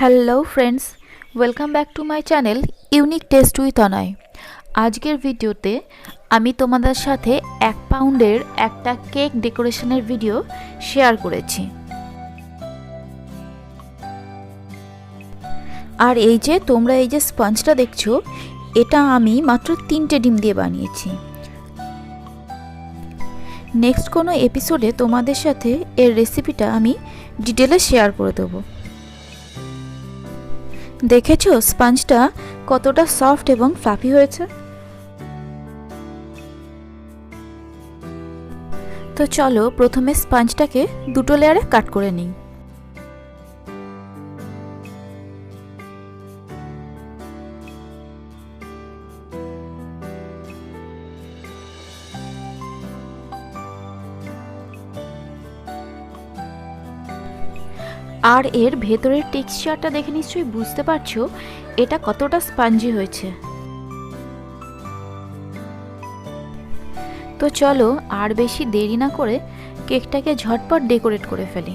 Hello friends welcome back to my channel unique taste with Onoy আজকের ভিডিওতে আমি তোমাদের সাথে এক পাউন্ডের একটা কেক ডেকোরেশনের ভিডিও শেয়ার করেছি। আর এই যে তোমরা এই যে স্পঞ্জটা দেখছ, এটা আমি মাত্র তিনটে ডিম দিয়ে বানিয়েছি। নেক্সট কোনো এপিসোডে তোমাদের সাথে এর রেসিপিটা আমি ডিটেলে শেয়ার করে দেবো। দেখেছ, স্পঞ্জটা কতটা সফট এবং ফ্লাফি হয়েছে? তো চলো, প্রথমে স্পঞ্জটাকে দুটো লেয়ারে কাট করে নিই। আর এর ভেতরের টেক্সচারটা দেখে নিশ্চয়ই বুঝতে পারছ, এটা কতটা স্পঞ্জি হয়েছে। তো চলো আর বেশি দেরি না করে কেকটাকে ঝটপট ডেকোরেট করে ফেলি।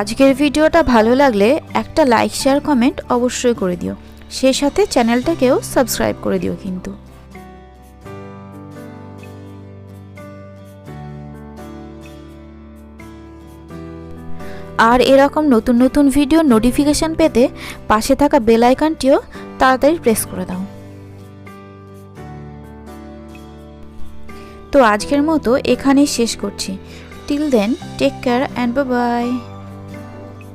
আজকের ভিডিওটা ভালো লাগলে একটা লাইক শেয়ার কমেন্ট অবশ্যই করে দিও। সেই সাথে চ্যানেলটাকেও সাবস্ক্রাইব করে দিও কিন্তু। আর এরকম নতুন নতুন ভিডিও নোটিফিকেশান পেতে পাশে থাকা বেল আইকনটিও তাড়াতাড়ি প্রেস করে দাও। তো আজকের মতো এখানেই শেষ করছি। Till then take care and bye